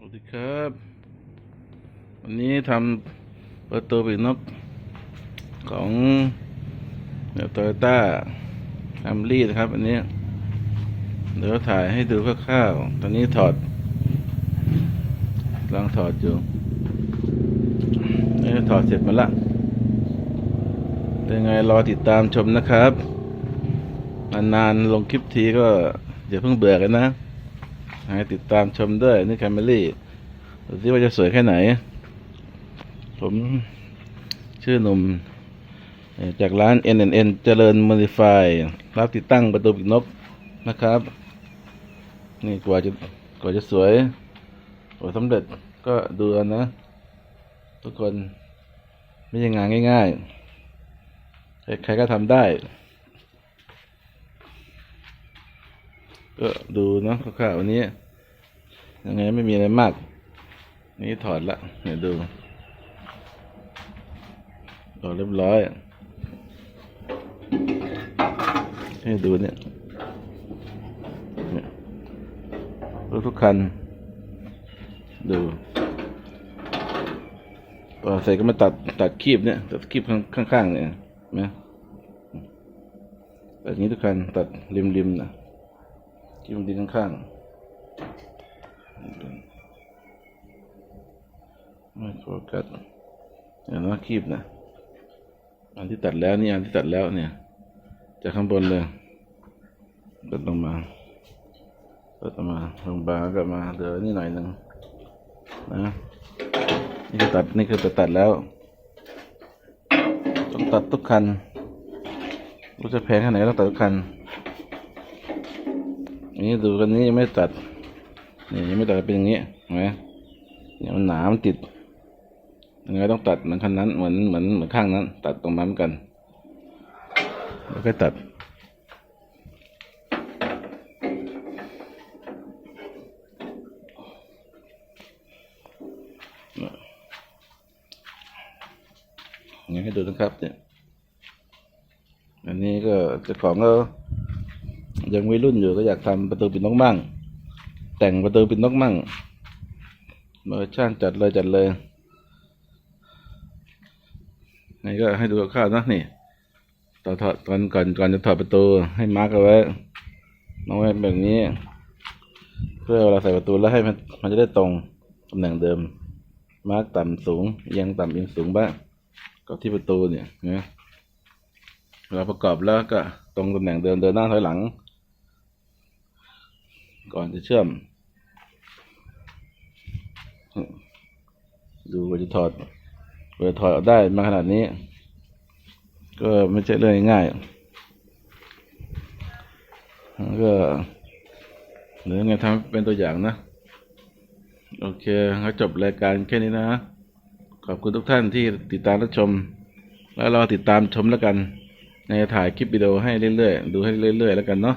สวัสดีครับ วันนี้ทำประตูปีนกของโตโยต้าแอมรี่นะครับ อันนี้ เดี๋ยวถ่ายให้ดูคร่าวๆตอนนี้ถอดกำลังถอดอยู่นี่ถอดเสร็จมาละเป็นไงรอติดตามชมนะครับ นานๆลงคลิปทีก็อย่าเพิ่งเบื่อกันนะ ให้ติดตามชมด้วยนี่แคมเมรี่ดูสิว่าจะสวยแค่ไหน ผมชื่อหนุ่ม จากร้าน NNN เจริญ Modify รับติดตั้งประตูปีกนกนะครับ นี่กว่าจะกว่าจะสวยกว่าสำเร็จก็ดูนะ ทุกคนไม่ใช่งานง่ายๆ ใครๆก็ทำได้ ก็ดูนะคร่าวๆวันนี้ ยังไงไม่มีอะไรมาก นี่ถอดละเดี๋ยวดูถอดเรียบร้อยให้ดูเนี่ยเนี่ยรถทุกคัน ดูพอใส่ก็มาตัดตัดคีบเนี่ย ตัดคีบข้างข้างเนี่ยนไหมแบบนี้ทุกคันตัดริมๆนะคีบมันดีข้างๆ ไม่โฟกัสเห็นว่าคีบนะอันที่ตัดแล้วนี่อันที่ตัดแล้วเนี่ยจากข้างบนเลยลดลงมาลดลงมาลงบางก็มาเหลือนี่หน่อยหนึ่งนะนี่คือตัดนี่คือตัดตัดแล้วต้องตัดทุกคันรู้จะแพงแค่ไหนต้องตัดทุกคันนนี้ดูกันนี้ยังไม่ตัด นี่ยังไม่ตัดเป็นอย่างนี้เห็นไหมเนี่ยมันหนามันติดยังไงต้องตัดเหมือนคันนั้นเหมือนเหมือนเหมือนข้างนั้น ตัดตรงนั้นเหมือนกัน แล้วก็ตัดอย่างนี้ให้ดูนะครับเนี่ย อันนี้ก็เจ้าของก็ยังวัยรุ่นอยู่ก็อยากทำประตูปิดนกมั่ง แต่งประตูปิดนกมั่งเมื่อช่างจัดเลยจัดเลยนี่ก็ให้ดูคร่าวนะนี่ตอนถอดตอนก่อนก่อนจะถอดประตูให้มาร์กเอาไว้น้องไว้แบบนี้ เพื่อเวลาใส่ประตูแล้วให้มันมันจะได้ตรงตำแหน่งเดิม มาร์กต่ำสูงยังต่ำเอียงสูงบ้างก็ที่ประตูเนี่ยนะเวลาประกอบแล้วก็ตรงตำแหน่งเดิมเดินหน้าถอยหลัง ก่อนจะเชื่อม ดูว่าจะถอดว่าถอดได้มาขนาดนี้ ก็ไม่ใช่เรื่องง่ายก็หรือไงทำเป็นตัวอย่างนะ โอเคก็จบรายการแค่นี้นะ ขอบคุณทุกท่านที่ติดตามรับชม แล้วเราติดตามชมแล้วกัน ในถ่ายคลิปวิดีโอให้เรื่อยๆ ดูให้เรื่อยๆ แล้วกันเนาะ